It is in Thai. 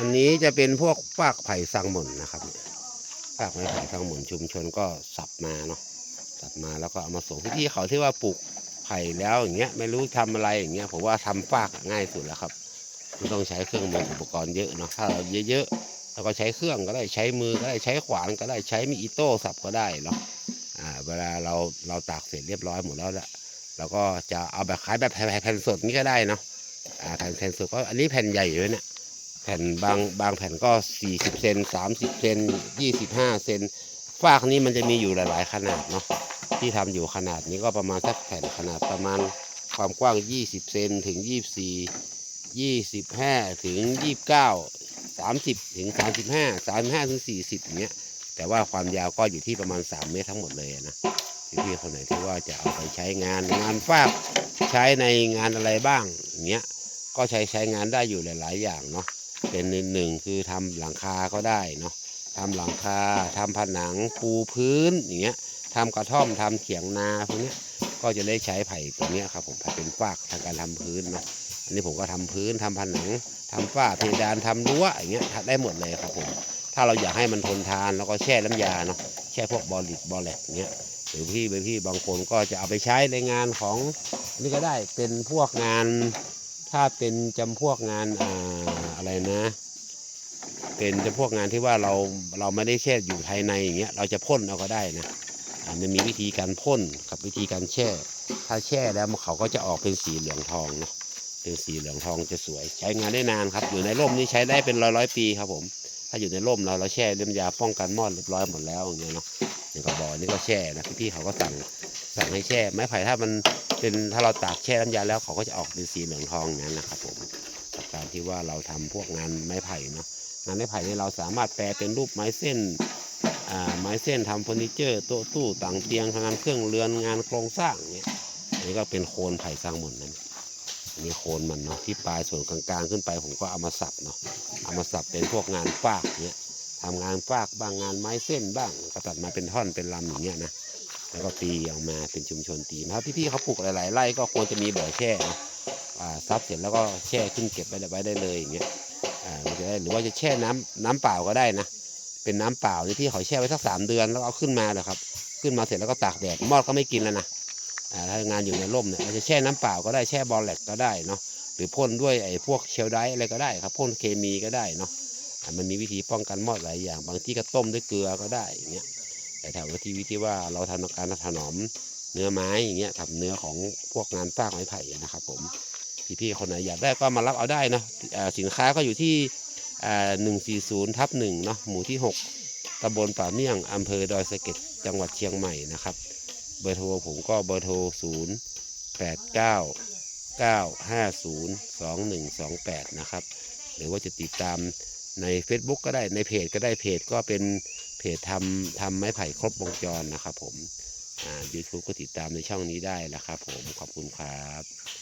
อันนี้จะเป็นพวกฟากไผ่สังหม่นนะครับฟากไม้ไผ่สังหม่นชุมชนก็สับมาเนาะสับมาแล้วก็เอามาส่งที่เขาที่ว่าปลูกไผ่แล้วอย่างเงี้ยไม่รู้ทำอะไรอย่างเงี้ยผมว่าทำฟากง่ายสุดแล้วครับไม่ต้องใช้เครื่องมืออุปกรณ์เยอะเนาะถ้าเราเยอะๆเราก็ใช้เครื่องก็ได้ใช้มือก็ได้ใช้ขวานก็ได้ใช้มีอิโต้สับก็ได้เนาะอ่าเวลาเราเราตากเสร็จเรียบร้อยหมดแล้วละเราก็จะเอาแบบขายแบบแผ่นสดนี่ก็ได้เนาะอ่าแผ่นแผ่นสดก็อันนี้แผ่นใหญ่อยู่เนี่ย ผ่นบางบางแผ่นก็ 40 เซน 30 เซน 25 เซนฟากนี้มันจะมีอยู่หลาย ๆ ขนาดเนาะที่ทำอยู่ขนาดนี้ก็ประมาณสักแผ่นขนาดประมาณความกว้าง 20 เซนถึง 24 25 ถึง 29 30 ถึง 35 35 ถึง 40อย่างเงี้ยแต่ว่าความยาวก็อยู่ที่ประมาณ 3 เมตรทั้งหมดเลยนะพี่ๆคนไหนที่ว่าจะเอาไปใช้งานงานฟากใช้ในงานอะไรบ้างอย่างเงี้ยก็ใช้ใช้งานได้อยู่หลาย ๆ อย่างเนาะ เป็นหนึ่งคือทำหลังคาก็ได้เนาะทำหลังคาทำผนังปูพื้นอย่างเงี้ยทำกระท่อมทำเขียงนาพวกเนี้ยก็จะได้ใช้ไผ่ตัวเนี้ยครับผมไผ่เป็นฟากทางการทำพื้นเนาะอันนี้ผมก็ทำพื้นทำผนังทำฝ้าเพดานทำรั้วอย่างเงี้ยได้หมดเลยครับผมถ้าเราอยากให้มันทนทานแล้วก็แช่น้ำยาเนาะแช่พวกบอลิกบอลแลกอย่างเงี้ยหรือพี่ไปพี่บางคนก็จะเอาไปใช้ในงานของนนี่ก็ได้เป็นพวกงานถ้าเป็นจำพวกงานอ่า อะไรนะ เป็นจำพวกงานที่ว่าเราเราไม่ได้แช่อยู่ภายในอย่างเงี้ยเราจะพ่นเอาก็ได้นะอ่ามันมีวิธีการพ่นกับวิธีการแช่ ถ้าแช่แล้วเขาก็จะออกเป็นสีเหลืองทองเนาะเป็นสีเหลืองทองจะสวย ใช้งานได้นานครับ อยู่ในร่มนี่ใช้ได้เป็นร้อยร้อยปีครับผม ถ้าอยู่ในร่มเราเราแช่เล่มยาป้องกันมอดเรียบร้อยหมดแล้วอย่างเงี้ยเนาะอย่างกระบอกนี่ก็แช่นะพี่ๆเขาก็สั่งสั่งให้แช่ไม้ไผ่ถ้ามันเป็นถ้าเราตากแช่น้ำยาแล้วเขาก็จะออกเป็นสีเหลืองทองอย่างนั้นนะครับผม การที่ว่าเราทำพวกงานไม้ไผ่เนาะงานไม้ไผ่นี่เราสามารถแปลเป็นรูปไม้เส้นไม้เส้นทำเฟอร์นิเจอร์โต๊ะตู้ต่างเตียงงานเครื่องเรือนงานโครงสร้างเนี่ยอันนี้ก็เป็นโคนไผ่สร้างหมดนั้นอันนี้โคนมันเนาะที่ปลายส่วนกลางๆขึ้นไปผมก็เอามาสับเนาะเอามาสับเป็นพวกงานฟากเนี่ยทำงานฟากบ้างงานไม้เส้นบ้างก็ตัดมาเป็นท่อนเป็นลำอย่างเงี้ยนะ แล้วก็ตีออกมาเป็นชุมชนตีนะครับพี่ๆเขาปลูกหลายๆไร่ก็ควรจะมีบ่อแช่นะอ่าซับเสร็จแล้วก็แช่ขึ้นเก็บไว้ไว้ได้เลยอย่างเงี้ยอ่ามันจะได้หรือว่าจะแช่น้ำน้ำเปล่าก็ได้นะ เป็นน้ำเปล่าที่พี่เขาแช่ไว้สักสามเดือนแล้วเอาขึ้นมาเลยครับขึ้นมาเสร็จแล้วก็ตากแดดมอดก็ไม่กินแล้วนะอ่าถ้างานอยู่ในร่มเนี่ยเราจะแช่น้ำเปล่าก็ได้แช่บอลแลกก็ได้เนาะหรือพ่นด้วยไอ้พวกเชลไดอะไรก็ได้ครับพ่นเคมีก็ได้เนาะมันมีวิธีป้องกันมอดหลายอย่าง บางที่ก็ต้มด้วยเกลือก็ได้อย่างเงี้ย แต่ถาว่าที่วิธีว่าเราทำการถนอมเนื้อไม้อย่างเงี้ยทำเนื้อของพวกงานฟากไม้ไผ่นะครับ ผมพี่ๆคนไหนอยากได้ก็มารับเอาได้นะสินค้าก็อยู่ที่หนึ่งสี่ศูนย์ทับหนึ่งเนาะหมู่ที่หกตำบลป่าเมี่ยงอำเภอดอยสะเก็ดจังหวัดเชียงใหม่นะครับ เบอร์โทรผมก็เบอร์โทรศูนย์แปดเก้าเก้าห้าศูนย์สองหนึ่งสองแปดนะครับ หรือว่าจะติดตาม ใน Facebook ก็ได้ในเพจก็ได้เพจก็เป็นเพจทำทำไม้ไผ่ครบวงจรนะครับผมยูทูบก็ติดตามในช่องนี้ได้นะครับผมขอบคุณครับ